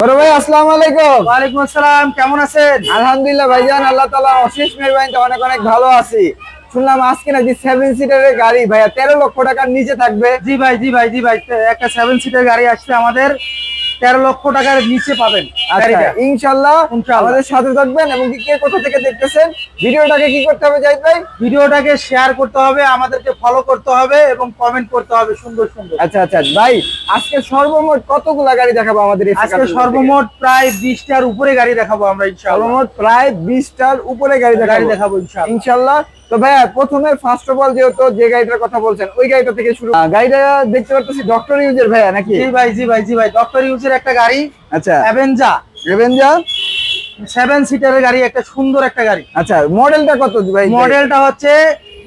বড় ভাই আসসালামু আলাইকুম। ওয়ালাইকুম আসসালাম কেমন আছেন? আলহামদুলিল্লাহ ভাইজান আল্লাহ তাআলা অশেষ মেহরবানিতে অনেক অনেক ভালো আছি। শুনলাম আজকে নাকি সেভেন সিটারের গাড়ি ভাইয়া তেরো লক্ষ টাকার নিচে থাকবে। জি ভাই জি ভাই জি ভাই একটা সেভেন সিটার গাড়ি আসছে আমাদের। তেরো লক্ষ টাকার নিচে পাবেন। আচ্ছা। ইনশাল্লাহ আমাদের সাথে থাকবেন এবং কি কে কোথা থেকে দেখতেছেন ভিডিওটাকে কি করতে হবে জাহিদ ভাই? ভিডিওটাকে শেয়ার করতে হবে আমাদেরকে ফলো করতে হবে এবং কমেন্ট করতে হবে সুন্দর সুন্দর। আচ্ছা আচ্ছা। ভাই আজকে সর্বমোট কতগুলা গাড়ি দেখাবো আমাদের আজকে সর্বমোট প্রায় বিশটার উপরে গাড়ি দেখাবো আমরা ইনশাআল্লাহ সর্বমোট প্রায় বিশটার উপরে গাড়ি গাড়ি দেখাবো। ইনশাল্লাহ। তো ভাইয়া প্রথমে ফার্স্ট অফ অল যেহেতু যে গাড়িটার কথা বলছেন ওই গাড়িটা থেকে শুরু। গাড়িটা দেখতে পাচ্ছি ডক্টর ইউজের ভাইয়া নাকি? জি ভাই জি ভাই জি ভাই। ডক্টর ইউজের একটা গাড়ি আচ্ছা। অ্যাভেঞ্জা রেভেঞ্জার সেভেন সিটারের গাড়ি একটা সুন্দর একটা গাড়ি। আচ্ছা মডেলটা কত ভাই? মডেলটা হচ্ছে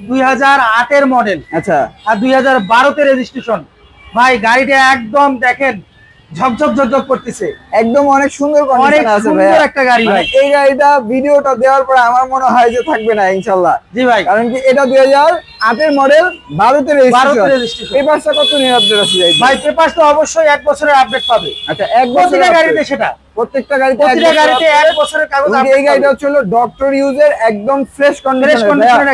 দুই হাজার আটের মডেল আচ্ছা। আর দুই হাজার বারোতে রেজিস্ট্রেশন ভাই গাড়িটা একদম দেখেন ঝকঝক ঝকঝক করতেছে। একদম অনেক সুন্দর কন্ডিশন আছে একটা গাড়ি মানে ভাই। এই গাড়িটা ভিডিওটা দেওয়ার পরে আমার মনে হয় যে থাকবে না ইনশাল্লাহ জি ভাই। কারণ কি এটা মডেল রেজিস্ট্রেশন registration। কত নিয়ে আপডেট আছে ভাই? তো অবশ্যই এক বছরের আপডেট পাবে। আচ্ছা এক বছর প্রতিটা গাড়িতে সেটা। প্রত্যেকটা গাড়িতে গাড়িতে। এক বছরের কাগজ এই গাড়িটা। হলো ডক্টর ইউজের একদম ফ্রেশ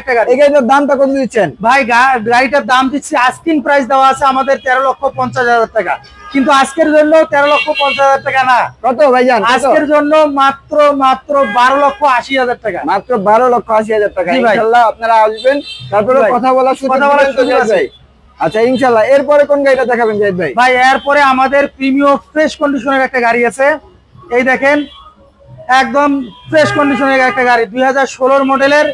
একটা গাড়ি। এই গাড়িটার দামটা কত দিচ্ছেন? ভাই গাড়িটার দাম দিচ্ছি আস্কিং প্রাইস দেওয়া আছে আমাদের তেরো লক্ষ পঞ্চাশ হাজার টাকা। কিন্তু আজকের জন্য তেরো লক্ষ পঞ্চাশ হাজার টাকা না। কত ভাইজান? আজকের জন্য মাত্র মাত্র বারো লক্ষ আশি হাজার টাকা। মাত্র বারো লক্ষ আশি হাজার টাকা। ইনশাল্লাহ আপনারা আসবেন তারপরে কথা বলার সুযোগ কথা তো সুযোগ আছে। আচ্ছা ইনশাল্লাহ এরপরে কোন গাড়িটা দেখাবেন জাহিদ ভাই? ভাই এরপরে আমাদের প্রিমিয়াম ফ্রেশ কন্ডিশনের একটা গাড়ি আছে। এই দেখেন একদম ফ্রেশ কন্ডিশনের একটা গাড়ি দুই হাজার ষোলোর মডেলের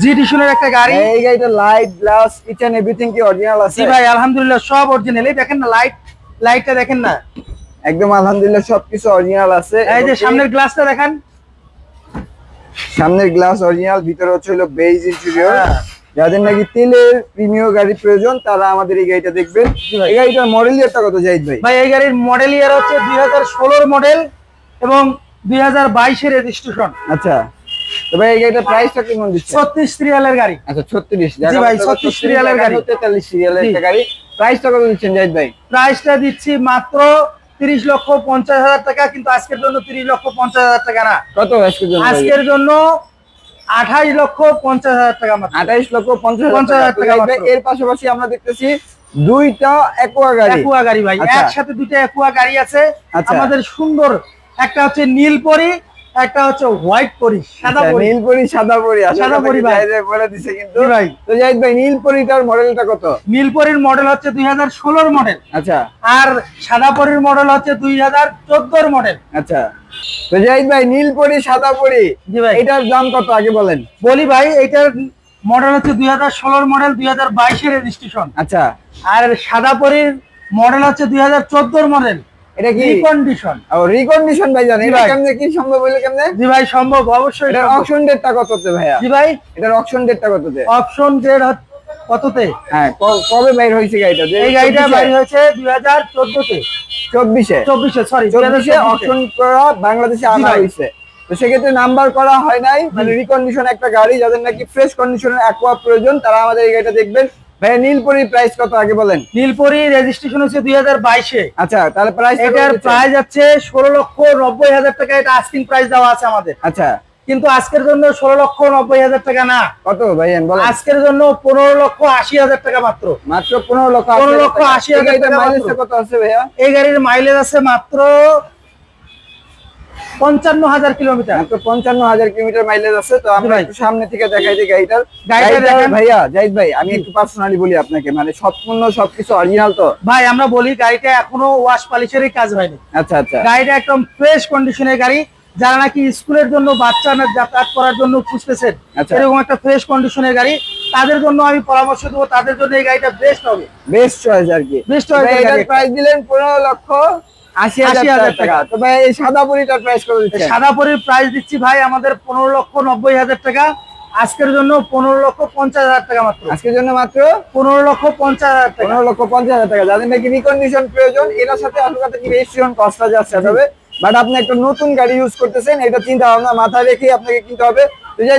জি ডিশনের একটা গাড়ি। এই গাড়িটা লাইট গ্লাস কিচেন এভরিথিং কি অরিজিনাল আছে? জি ভাই আলহামদুলিল্লাহ সব অরিজিনাল এই দেখেন না লাইট লাইটটা দেখেন না। একদম আলহামদুলিল্লাহ সবকিছু অরিজিনাল আছে। এই যে সামনের গ্লাসটা দেখেন। সামনের গ্লাস অরিজিনাল ভিতরে হচ্ছে হলো বেজ ইন্টেরিয়র হ্যাঁ। যাদের নাকি তেলের প্রিমিয়াম গাড়ি প্রয়োজন তারা আমাদের এই গাড়িটা দেখবেন। এই গাড়িটার মডেল একটা কত জাহিদ ভাই? ভাই এই গাড়ির মডেল ইয়ার হচ্ছে দুই হাজার ষোলোর মডেল এবং দুই হাজার বাইশের রেজিস্ট্রেশন আচ্ছা। তো এই গাড়িটার প্রাইসটা কেমন দিচ্ছে? ছত্রিশ সিরিয়ালের গাড়ি। আচ্ছা 36 জি ভাই, 36 সিরিয়ালের গাড়ি। 43 সিরিয়ালের জি। একটা গাড়ি। প্রাইসটা কত দিচ্ছেন জাহিদ ভাই? প্রাইসটা দিচ্ছি মাত্র তিরিশ লক্ষ পঞ্চাশ হাজার টাকা কিন্তু আজকের জন্য লক্ষ পঞ্চাশ হাজার টাকা না। কত আজকের জন্য আজকের জন্য আঠাইশ লক্ষ হাজার টাকা মাত্র। 28 লক্ষ 50 হাজার টাকা। টাকা তো ভাই, মাত্র। এর পাশাপাশি আমরা দেখতেছি দুইটা একোয়া গাড়ি। একুয়া গাড়ি ভাই। আচ্ছা। একসাথে দুইটা একুয়া গাড়ি আছে। আচ্ছা। আমাদের সুন্দর একটা হচ্ছে নীল পরি একটা হচ্ছে হোয়াইট পরি সাদা আচ্ছা, পরি। নীলপরি সাদা পরি। সাদা পরি ভাই। বলে দিছে কিন্তু। জি ভাই। তো জাহিদ ভাই নীলপরিটার মডেলটা কত? নীল পরির মডেল হচ্ছে দুই হাজার ষোলোর মডেল। আচ্ছা। আর সাদা পরির মডেল হচ্ছে দুই হাজার চোদ্দোর মডেল। আচ্ছা। তো জাহিদ ভাই নীলপরি সাদা পরি জি ভাই। এটার দাম কত আগে বলেন? বলি ভাই এটার মডেল হচ্ছে দুই হাজার ষোলোর মডেল দুই হাজার বাইশের রেজিস্ট্রেশন আচ্ছা। আর সাদা পরির মডেল হচ্ছে দুই হাজার চোদ্দোর মডেল। এটা কি? কন্ডিশন ও রিকন্ডিশন ভাই জানেন এটা কেমনে কি সম্ভব হইল কেমনে? জি ভাই সম্ভব অবশ্যই সম্ভব। অকশন ডেটটা কততে ভাইয়া? জি ভাই। এটার অকশন ডেটটা কততে? অপশন গ্রেড কততে? হ্যাঁ কবে বাইর হয়েছে গাড়িটা? এই গাড়িটা বাইর হয়েছে দুই হাজার চোদ্দতে। চব্বিশে? চব্বিশে সরি চব্বিশে অকশন করা বাংলাদেশে আনা। হয়েছে। তো সেক্ষেত্রে নাম্বার করা হয় নাই। মানে রিকন্ডিশন একটা গাড়ি যাদের নাকি ফ্রেশ কন্ডিশনের অ্যাকোয়া প্রয়োজন তারা আমাদের এই গাড়িটা দেখবেন। নীলপরির প্রাইস কত আগে বলেন? নীলপরি রেজিস্ট্রেশন হচ্ছে দুই হাজার বাইশে। আচ্ছা তাহলে প্রাইস এটার প্রাইস আছে ষোলো লক্ষ নব্বই হাজার টাকা এটা আস্কিং প্রাইস দেওয়া আছে আমাদের। আচ্ছা। কিন্তু আজকের জন্য ষোলো লক্ষ নব্বই হাজার টাকা না। কত ভাইয়ান বলেন। আজকের জন্য পনেরো লক্ষ আশি হাজার টাকা মাত্র। মাত্র পনেরো লক্ষ 15 লক্ষ আশি হাজার টাকা কত আছে ভাইয়া? এই গাড়ির মাইলেজ আছে মাত্র পঞ্চান্ন হাজার কিলোমিটার। পঞ্চান্ন হাজার কিলোমিটার মাইলেজ আছে তো আমরা একটু সামনে থেকে দেখাই যে গাড়িটার। গাড়িটা গাড়িটার দেখেন। ভাইয়া জাহিদ ভাই আমি একটু পার্সোনালি বলি আপনাকে মানে সম্পূর্ণ সবকিছু অরিজিনাল তো। ভাই আমরা বলি গাড়িটা এখনও ওয়াশ পালিশেরই কাজ হয়নি। আচ্ছা আচ্ছা। গাড়িটা একদম ফ্রেশ কন্ডিশনের গাড়ি। যারা নাকি স্কুলের জন্য বাচ্চা না যাতায়াত করার জন্য খুঁজতেছেন আচ্ছা। এরকম একটা ফ্রেশ কন্ডিশনের গাড়ি। তাদের জন্য আমি পরামর্শ দেবো তাদের জন্য এই গাড়িটা বেস্ট হবে। বেস্ট চয়েস আর কি। এটার গাড়ি। প্রাইস দিলেন পনেরো লক্ষ আশি হাজার 80,000 টাকা। তো ভাই এই সাদা পুরিটার প্রাইস করে দিচ্ছেন? সাদা পরির প্রাইস দিচ্ছি ভাই আমাদের পনেরো লক্ষ নব্বই হাজার টাকা। আজকের জন্য পনেরো লক্ষ পঞ্চাশ হাজার টাকা মাত্র। আজকের জন্য মাত্র? পনেরো লক্ষ পঞ্চাশ হাজার টাকা। পনেরো লক্ষ পঞ্চাশ হাজার টাকা। যাদের নাকি রিকন্ডিশন প্রয়োজন এটার সাথে আসলে কি রেজিস্ট্রেশন কস্টটা যাচ্ছে হবে বাট আপনি একটা নতুন গাড়ি ইউজ করতেছেন এটা চিন্তা ভাবনা মাথায় রেখে আপনাকে কিনতে হবে।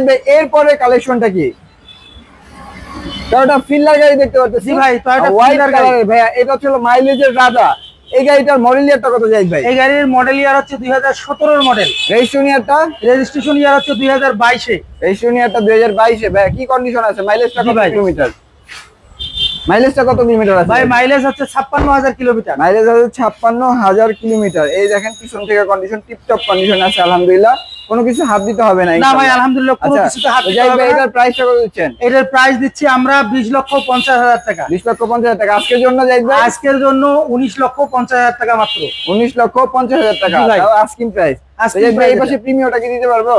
ভাই এরপরে কালেকশনটা কি? টয়োটা ফিল্ডার গাড়ি দেখতে পাচ্ছি। ভাই, গাড়ি। ভাইয়া এটা ছিল মাইলেজের রাজা। এই গাড়িটার মডেল ইয়ারটা কত যাই ভাই? এই গাড়ির মডেল ইয়ার হচ্ছে দুই হাজার সতেরোর মডেল রেজিস্ট্রেশন ইয়ারটা রেজিস্ট্রেশন ইয়ার হচ্ছে দুই হাজার বাইশে। রেজিস্ট্রেশন ইয়ারটা দুই হাজার বাইশে। ভাই কি কন্ডিশন আছে? মাইলেজটা কত। কিলোমিটার মাইলেজটা কত কিলোমিটার আছে? ভাই মাইলেজ হচ্ছে ছাপ্পান্ন হাজার কিলোমিটার মাইলেজ ছাপ্পান্ন হাজার কিলোমিটার এই দেখেন পিছন থেকে কন্ডিশন টিপটপ কন্ডিশন আছে আলহামদুলিল্লাহ। কোনো কিছু হাত দিতে হবে না না ভাই আলহামদুলিল্লাহ কোনো আচ্ছা কিছুতে হাত দিতে হবে না। এটার প্রাইসটা কত দিচ্ছেন? এটার প্রাইস দিচ্ছি আমরা বিশ লক্ষ পঞ্চাশ হাজার টাকা। বিশ লক্ষ পঞ্চাশ হাজার টাকা। আজকের জন্য যাই ভাই? আজকের জন্য উনিশ লক্ষ পঞ্চাশ হাজার টাকা মাত্র। উনিশ লক্ষ পঞ্চাশ হাজার টাকা। আস্কিং প্রাইস ভাই এই পাশে প্রিমিয়মটা কি দিতে পারব?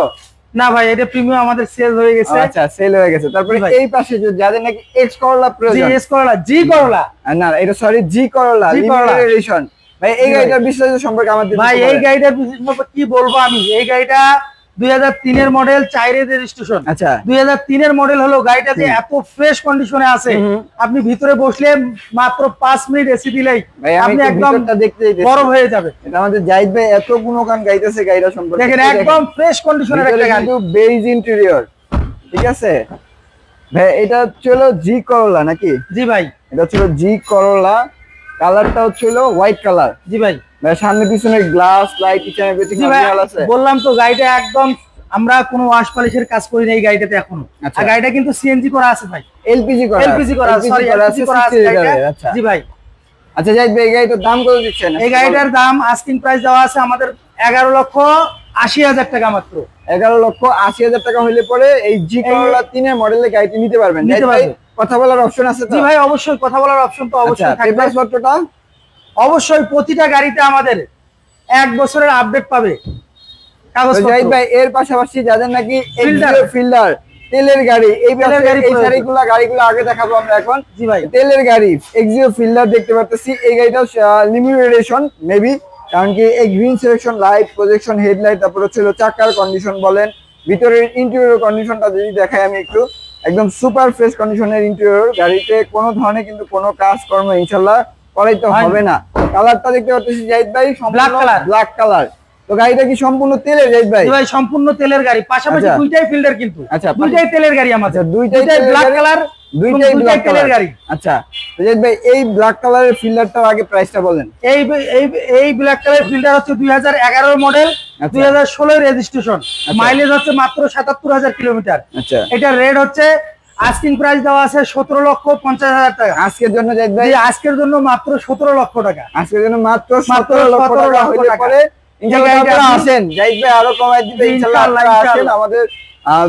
না ভাই এটা প্রিমিয়াম আমাদের সেল হয়ে গেছে। আচ্ছা সেল হয়ে গেছে। তারপরে এই পাশে যে যাদের নাকি এক্স করলা জি প্রয়োজন। এস করলা জি করলা না এটা সরি জি করলা জি করলা। লিমিটেড এডিশন ভাই এই গাড়িটা বিশ্বাসের গাড়িটার বিস্তারিত সম্পর্কে আমাদের ভাই এই গাড়িটার কি বলব আমি? এই গাড়িটা দুই হাজার তিনের মডেল চাইরের রেজিস্ট্রেশন আচ্ছা। দুই হাজার তিনের মডেল হলো গাড়িটা যে এত ফ্রেশ কন্ডিশনে আছে। আপনি ভিতরে বসলে মাত্র পাঁচ মিনিট এসি দিলেই আপনি একদম দেখতে হয়ে যাবে। এটা আমাদের জাহিদ ভাই এত গুণগান গাইতেছে গাড়িটা সম্পর্কে। দেখেন একদম ফ্রেশ কন্ডিশনের একটা গাড়ি। বেজ ইন্টেরিয়র ঠিক আছে? ভাই এটা ছিল জি করলা নাকি? জি ভাই। এটা ছিল জি করলা কালারটা হচ্ছিল হোয়াইট কালার জি ভাই। ভাই সামনে পিছনে গ্লাস লাইট এভরিথিং জি ভাই আছে। বললাম তো গাড়িটা একদম আমরা কোনো ওয়াশ পলিশের কাজ করি না এই গাড়িটাতে এখনও। আচ্ছা। আর গাড়িটা কিন্তু সিএনজি করা আছে ভাই। এলপিজি করা এলপিজি করা LPG সরি এলপিজি করা আছে। আচ্ছা জি ভাই। আচ্ছা যাই ভাই এই গাড়িটার দাম কত দিচ্ছেন? এই গাড়িটার দাম আস্কিং প্রাইস দেওয়া আছে আমাদের এগারো লক্ষ আশি হাজার টাকা মাত্র। এগারো লক্ষ আশি হাজার টাকা হইলে পরে এই জি করলা তিনের মডেলের গাড়িটি নিতে পারবেন। কথা বলার অপশন আছে জি ভাই অবশ্যই কথা বলার অপশন তো আচ্ছা অবশ্যই পত্রটা অবশ্যই প্রতিটা গাড়িতে আমাদের এক বছরের আপডেট পাবে। জাহিদ ভাই এর পাশাপাশি যাদের নাকি। ফিল্ডার তেলের গাড়ি এই তেলের গাড়ি এই প্রয়োজন। গাড়িগুলো গাড়িগুলো আগে দেখাবো আমরা এখন। জি ভাই। তেলের গাড়ি এক্সিও ফিল্ডার দেখতে পাচ্ছি এই গাড়িটা লিমিটেড এডিশন মেবি কারণ কি এই green selection light projection headlight তারপর হচ্ছে চাকার কন্ডিশন বলেন ভিতরের ইন্টেরিয়র কন্ডিশনটা যদি দেখাই আমি একটু একদম সুপার ফ্রেশ কন্ডিশনের ইন্টেরিয়র গাড়িতে কোনো ধরনের কিন্তু কোনো কাজ কর্ম ইনশাল্লাহ করাইতে। হবে না। কালারটা দেখতে পাচ্ছি জাহিদ ভাই Black color। ব্ল্যাক কালার তো গাড়িটা কি সম্পূর্ণ তেলের জাহিদ ভাই? ভাই সম্পূর্ণ তেলের গাড়ি। পাশাপাশি আচ্ছা। দুইটাই ফিল্ডার কিন্তু। আচ্ছা, দুইটাই তেলের গাড়ি আমাদের। আচ্ছা, দুইটাই ব্ল্যাক কালার দুইটাই ব্ল্যাক কালার গাড়ি। আচ্ছা তো ভাই এই ব্ল্যাক কালারের ফিল্ডারটার আগে প্রাইসটা বলেন। এই এই এই ব্ল্যাক কালার ফিল্টার হচ্ছে দুই হাজার এগারোর মডেল আচ্ছা। দুই হাজার ষোলোর রেজিস্ট্রেশন মাইলেজ হচ্ছে মাত্র সাতাত্তর হাজার কিলোমিটার। আচ্ছা। এটা রেট হচ্ছে আস্কিং প্রাইস দেওয়া আছে সতেরো লক্ষ পঞ্চাশ হাজার টাকা। আজকের জন্য আজকের জন্য মাত্র সতেরো লক্ষ টাকা। আজকের জন্য মাত্র মাত্র সতেরো লক্ষ টাকা। হইলে পরে ইনশাআল্লাহ এই গাড়িটা আপনারা আপনি- আসেন। জাহিদ ভাই আরও কমাই দিবে। আসেন। আমাদের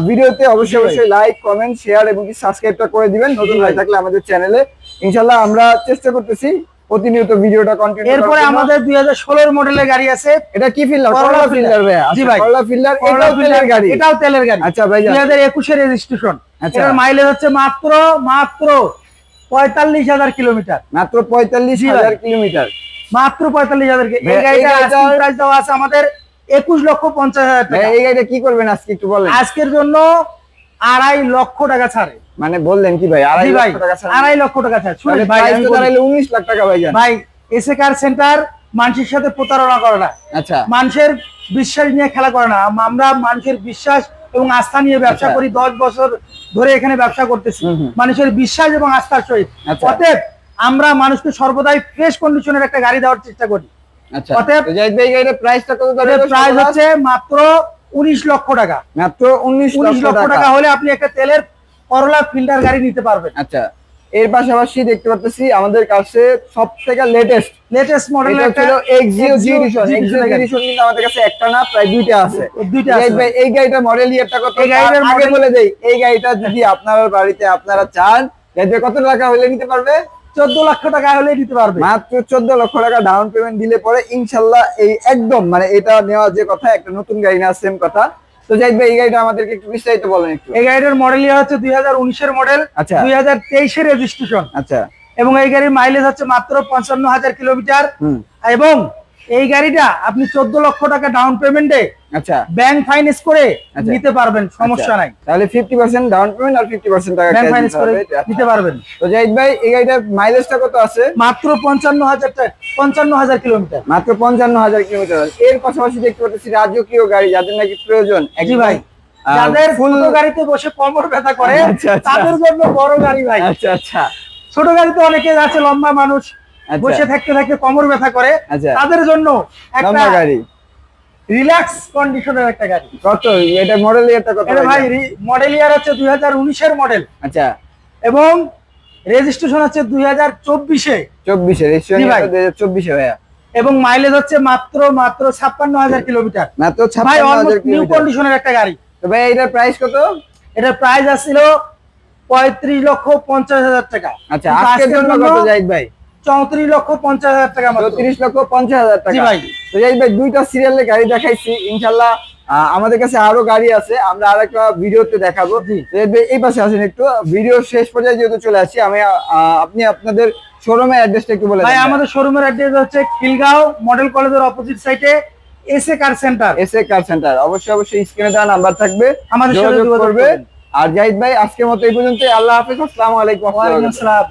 ভিডিওতে অবশ্যই অবশ্যই লাইক কমেন্ট শেয়ার এবং সাবস্ক্রাইবটা করে দিবেন। নতুন হয়ে ভাই। থাকলে আমাদের চ্যানেলে ইনশাআল্লাহ আমরা চেষ্টা করতেছি প্রতিনিয়ত ভিডিওটা কন্টিনিউ এরপরে আমাদের দুই হাজার ষোলোর মডেলের গাড়ি আছে। এটা কি ফিল্ডার করলা ফিল্ডার। ভাই জি ভাই। করলা ফিল্ডার এটাও তেলের গাড়ি। এটাও তেলের গাড়ি। আচ্ছা ভাই দুই হাজার একুশের রেজিস্ট্রেশন আচ্ছা। এটার মাইলেজ হচ্ছে মাত্র মাত্র পঁয়তাল্লিশ হাজার কিলোমিটার। মাত্র পঁয়তাল্লিশ জি ভাই। হাজার কিলোমিটার। মাত্র পঁয়তাল্লিশ হাজার কি- ভাই, এই এই গাড়িটা প্রাইস দেওয়া আছে আমাদের একুশ লক্ষ পঞ্চাশ হাজার টাকা। এই গাড়িটা কি করবেন আজকে একটু বলেন। আজকের জন্য আড়াই লক্ষ টাকা ছাড়ে। মানে বললেন কি ভাই আড়াই ভাই আড়াই লক্ষ টাকা ছাড়। উনিশ লাখ টাকা ভাই ভাই এসে কার সেন্টার? মানুষের সাথে প্রতারণা করে না। আচ্ছা। মানুষের বিশ্বাস নিয়ে খেলা করে না। আমরা মানুষের বিশ্বাস এবং আস্থা নিয়ে ব্যবসা আচ্ছা। করি দশ বছর ধরে এখানে ব্যবসা করতেছি। মানুষের বিশ্বাস এবং আস্থার সহিত। আচ্ছা। অতএব আমরা মানুষকে সর্বদাই ফ্রেশ কন্ডিশনের একটা গাড়ি দেওয়ার চেষ্টা করি। আচ্ছা অতএব- তো জাহিদ ভাই গাড়ির প্রাইসটা কত প্রাইস হচ্ছে মাত্র উনিশ লক্ষ টাকা। মাত্র উনিশ উনিশ লক্ষ লক্ষ টাকা হলে আপনি একটা তেলের করলা ফিল্টার গাড়ি নিতে পারবেন। আচ্ছা এর পাশাপাশি দেখতে পাচ্ছি আমাদের কাছে সব থেকে লেটেস্ট লেটেস্ট মডেল এটা ছিল Axio G edition Axio edition কিন্তু আমাদের কাছে একটা না প্রায় দুইটা আছে। দুইটা আছে। এই গাড়িটার মডেল ইয়ারটা কত? এই গাড়িটার আগে বলে দেই এই গাড়িটা যদি আপনার বাড়িতে আপনারা চান কত টাকা হলে নিতে পারবে? চোদ্দ লক্ষ টাকা হলে দিতে পারবে। মাত্র চোদ্দ লক্ষ টাকা ডাউন পেমেন্ট দিলে পরে ইনশাল্লাহ এই একদম মানে এটা নেওয়া যে কথা একটা নতুন গাড়ি না সেম কথা। তো জাহিদ ভাই এই গাড়িটা আমাদেরকে একটু বিস্তারিত বলেন একটু। এই গাড়িটার মডেল ইয়ে হচ্ছে দুই হাজার উনিশের মডেল আচ্ছা। দুই হাজার তেইশের রেজিস্ট্রেশন আচ্ছা। এবং এই গাড়ির মাইলেজ হচ্ছে মাত্র পঞ্চান্ন হাজার কিলোমিটার এবং এই গাড়িটা আপনি চোদ্দ লক্ষ টাকা ডাউন পেমেন্টে আচ্ছা। ব্যাংক ফাইন্যান্স করে আচ্ছা। নিতে পারবেন সমস্যা আচ্ছা। নাই। তাহলে ফিফটি পার্সেন্ট ডাউন পেমেন্ট আর ফিফটি পার্সেন্ট টাকা ব্যাংক ফাইন্যান্স করে আচ্ছা। নিতে পারবেন। তো জাহিদ ভাই এই গাড়িটার মাইলেজটা কত আছে? মাত্র পঞ্চান্ন হাজার টাকা পঞ্চান্ন হাজার কিলোমিটার। মাত্র পঞ্চান্ন হাজার কিলোমিটার। এর পাশাপাশি দেখতে পাচ্ছি রাজকীয় গাড়ি যাদের নাকি প্রয়োজন। একদম, ভাই যাদের ছোট গাড়িতে বসে কোমর ব্যথা করে আচ্ছা, আচ্ছা। তাদের জন্য বড় গাড়ি ভাই। আচ্ছা আচ্ছা। ছোট গাড়িতে অনেকে আছে লম্বা মানুষ। আচ্ছা। বসে থাকতে থাকতে কোমর ব্যথা করে। আচ্ছা। তাদের জন্য একটা গাড়ি। রিল্যাক্স কন্ডিশনের একটা গাড়ি। কত? এটা মডেল এটা কত এটা ভাই মডেল ইয়ার হচ্ছে দুই হাজার উনিশের মডেল আচ্ছা। এবং রেজিস্ট্রেশন হচ্ছে দুই হাজার চব্বিশে। চব্বিশে রেজিস্ট্রেশন জি ভাই। দুই হাজার চব্বিশে ভাইয়া। এবং মাইলেজ হচ্ছে মাত্র মাত্র ছাপ্পান্ন হাজার কিলোমিটার। মাত্র ভাই ছাপ্পান্ন হাজার অলমোস্ট নিউ কন্ডিশনের একটা গাড়ি। তো ভাই এটার প্রাইস কত? এটার প্রাইস আসছিল পঁয়ত্রিশ লক্ষ পঞ্চাশ হাজার টাকা। আচ্ছা আজকের জন্য কত জাহিদ ভাই? চৌত্রিশ লক্ষ পঞ্চাশ হাজার টাকা মাত্র। লক্ষ পঞ্চাশ হাজার টাকা। জি ভাই। তো জাহিদ ভাই দুইটা সিরিয়ালে গাড়ি দেখাইছি ইনশাল্লাহ আমাদের কাছে আরও গাড়ি আছে আমরা আরেকটা ভিডিওতে দেখাবো। এই পাশে আসেন একটু ভিডিও শেষ পর্যায়ে যেহেতু চলে আমি আপনি আপনাদের শোরুমের অ্যাড্রেসটা একটু বলে ভাই আমাদের শোরুমের অ্যাড্রেস হচ্ছে খিলগাঁও মডেল কলেজের অপোজিট সাইডে কার সেন্টার কার সেন্টার অবশ্যই অবশ্যই স্ক্রিনে দেওয়া নাম্বার থাকবে। আমাদের সাথে যোগাযোগ যোগাযোগ করবে। আর জাহিদ ভাই আজকের মতো এই পর্যন্ত আল্লাহ হাফেজ আসসালামু আলাইকুম। আসসালাম।